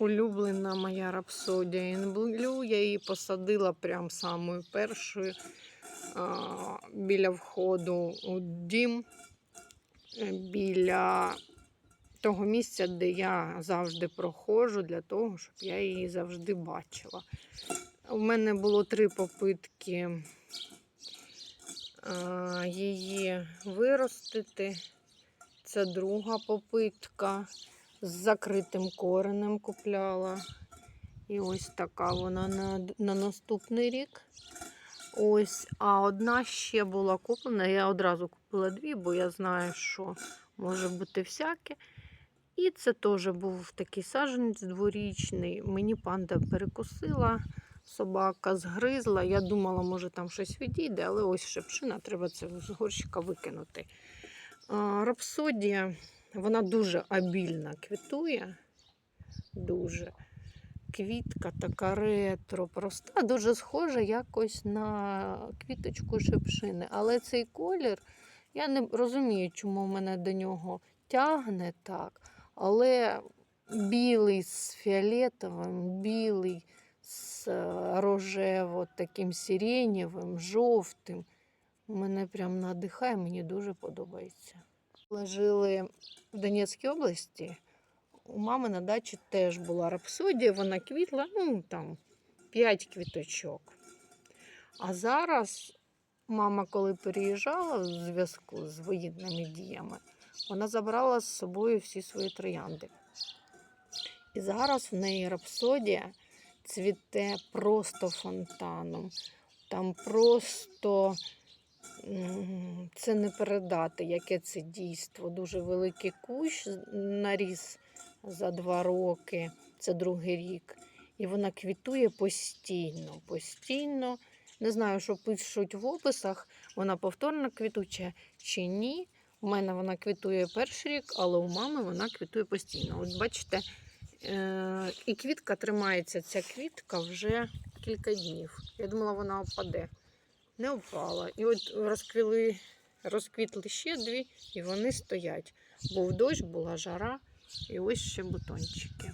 улюблена моя рапсодія інблю. Я її посадила прям самою першою біля входу у дім, біля того місця, де я завжди проходжу, для того, щоб я її завжди бачила. У мене було три попитки її виростити. Це друга попитка. З закритим коренем купляла. І ось така вона на, на наступний рік. Ось, а одна ще була куплена. Я одразу купила дві, бо я знаю, що може бути всяке. І це теж був такий саджанець дворічний. Мені панда перекусила, собака згризла. Я думала, може там щось відійде, але ось шепшина, треба це з горщика викинути. Рапсодія, вона дуже обільно квітує. Дуже. Квітка така ретро, проста, дуже схожа якось на квіточку шепшини. Але цей колір, я не розумію, чому мене до нього тягне так. Але білий з фіолетовим, білий з е, рожево таким сиренєвим, жовтим. Мене прям надихає, мені дуже подобається. Ми жили в Донецькій області. У мами на дачі теж була рапсодія, вона квітла, ну там 5 квіточок. А зараз мама, коли переїжджала в зв'язку з воєнними діями, вона забрала з собою всі свої троянди. І зараз в неї рапсодія цвіте просто фонтаном. Там просто це не передати, яке це дійство. Дуже великий кущ наріс за два роки, це другий рік. І вона квітує постійно, постійно. Не знаю, що пишуть в описах, вона повторно квітуча чи ні. У мене вона квітує перший рік, але у мами вона квітує постійно. От бачите, е- і квітка тримається, ця квітка вже кілька днів. Я думала, вона впаде. Не впала. І от розквіли, розквітли ще дві, і вони стоять. Був дощ, була жара, і ось ще бутончики.